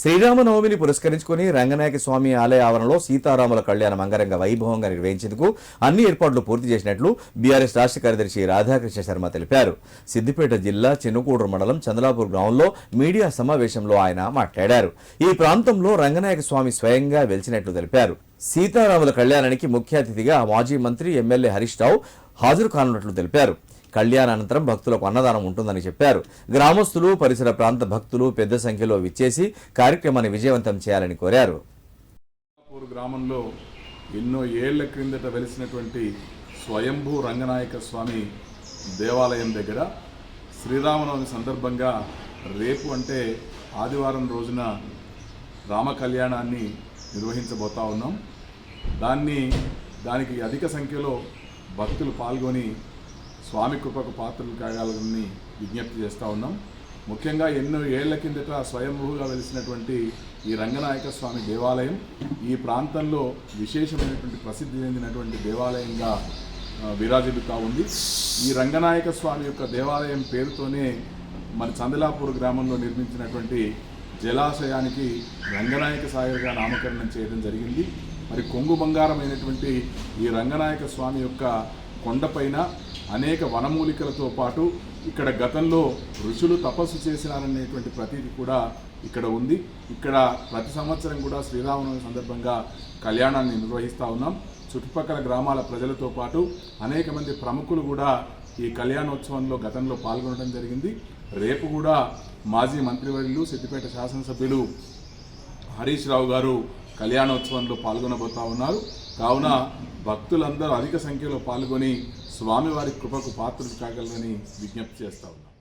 శ్రీరామనవమిని పురస్కరించుకుని రంగనాయక స్వామి ఆలయ ఆవరణలో సీతారాముల కళ్యాణం అంగరంగ వైభవంగా నిర్వహించేందుకు అన్ని ఏర్పాట్లు పూర్తి చేసినట్లు బీఆర్ఎస్ రాష్ట్ర కార్యదర్శి రాధాకృష్ణ శర్మ తెలిపారు. సిద్దిపేట జిల్లా చిన్నకూడూరు మండలం చంద్రాపూర్ గ్రామంలో మీడియా సమావేశంలో ఆయన మాట్లాడారు. ఈ ప్రాంతంలో రంగనాయక స్వామి స్వయంగా వెలిచినట్లు తెలిపారు. సీతారాముల కళ్యాణానికి ముఖ్య అతిథిగా మాజీ మంత్రి ఎమ్మెల్యే హరీష్ రావు హాజరు కానున్నట్లు తెలిపారు. కళ్యాణానంతరం భక్తులకు అన్నదానం ఉంటుందని చెప్పారు. గ్రామస్తులు పరిసర ప్రాంత భక్తులు పెద్ద సంఖ్యలో విచ్చేసి కార్యక్రమాన్ని విజయవంతం చేయాలని కోరారు. గ్రామంలో ఎన్నో ఏళ్ళ క్రిందట వెలిసినటువంటి స్వయంభూ రంగనాయక స్వామి దేవాలయం దగ్గర శ్రీరామనవమి సందర్భంగా రేపు అంటే ఆదివారం రోజున రామ కళ్యాణాన్ని నిర్వహించబోతా ఉన్నాం. దాన్ని దానికి అధిక సంఖ్యలో భక్తులు పాల్గొని స్వామి కృపకు పాత్రలు కాగాలని విజ్ఞప్తి చేస్తూ ఉన్నాం. ముఖ్యంగా ఎన్నో ఏళ్ళ కిందట స్వయంభూగా వెలిసినటువంటి ఈ రంగనాయక స్వామి దేవాలయం ఈ ప్రాంతంలో విశేషమైనటువంటి ప్రసిద్ధి చెందినటువంటి దేవాలయంగా ఆ, విరాజిల్లుతా ఉంది. ఈ రంగనాయక స్వామి యొక్క దేవాలయం పేరుతోనే మన చందలాపూర్ గ్రామంలో నిర్మించినటువంటి జలాశయానికి రంగనాయక సాగర్గా నామకరణం చేయడం జరిగింది. మరి కొంగు బంగారమైనటువంటి ఈ రంగనాయక స్వామి యొక్క కొండపైన అనేక వనమూలికలతో పాటు ఇక్కడ గతంలో ఋషులు తపస్సు చేసినారనేటువంటి ప్రతీతి కూడా ఇక్కడ ఉంది. ఇక్కడ ప్రతి సంవత్సరం కూడా శ్రీరామనవమి సందర్భంగా కళ్యాణాన్ని నిర్వహిస్తూ ఉన్నాం. చుట్టుపక్కల గ్రామాల ప్రజలతో పాటు అనేక మంది ప్రముఖులు కూడా ఈ కళ్యాణోత్సవంలో గతంలో పాల్గొనడం జరిగింది. రేపు కూడా మాజీ మంత్రివర్యులు సిద్దిపేట శాసనసభ్యులు హరీష్ రావు గారు కళ్యాణోత్సవంలో పాల్గొనబోతా ఉన్నారు. కావున భక్తులందరూ అధిక సంఖ్యలో పాల్గొని స్వామివారి కృపకు పాత్రలు కాగలరని విజ్ఞప్తి చేస్తా ఉన్నారు